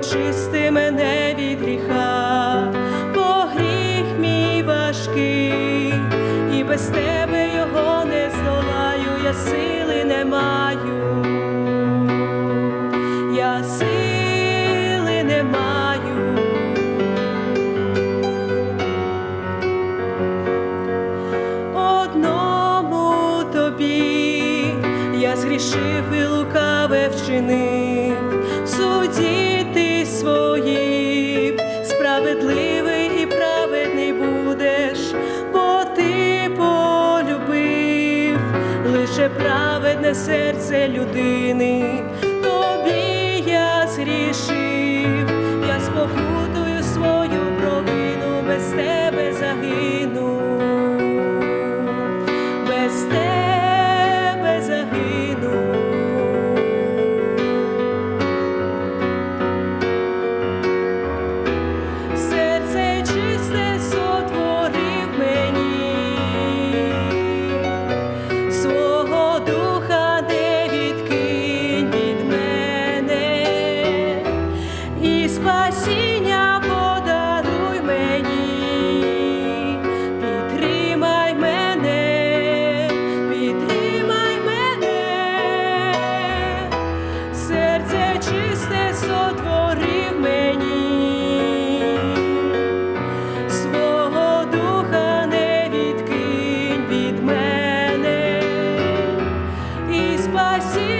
очисти мене від гріха, бо гріх мій важкий, і без тебе його не здолаю, я сили не маю, я сили не маю. Одному тобі я згрішив і лукаве вчинив, серце людини, спасіння подаруй мені, підтримай мене, підтримай мене, серце чисте сотворив свого духа не відкинь від мене, і спасіння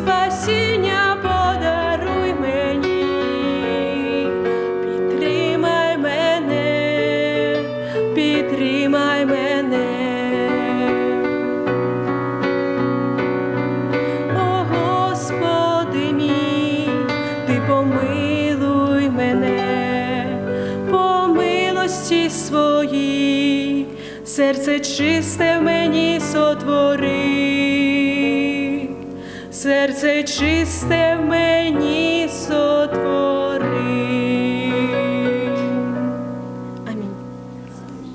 спасіння подаруй мені, підтримай мене, підтримай мене. О Господи мій, ти помилуй мене, по милості своїй, серце чисте в мені сотвори, серце чисте в мені сотворено.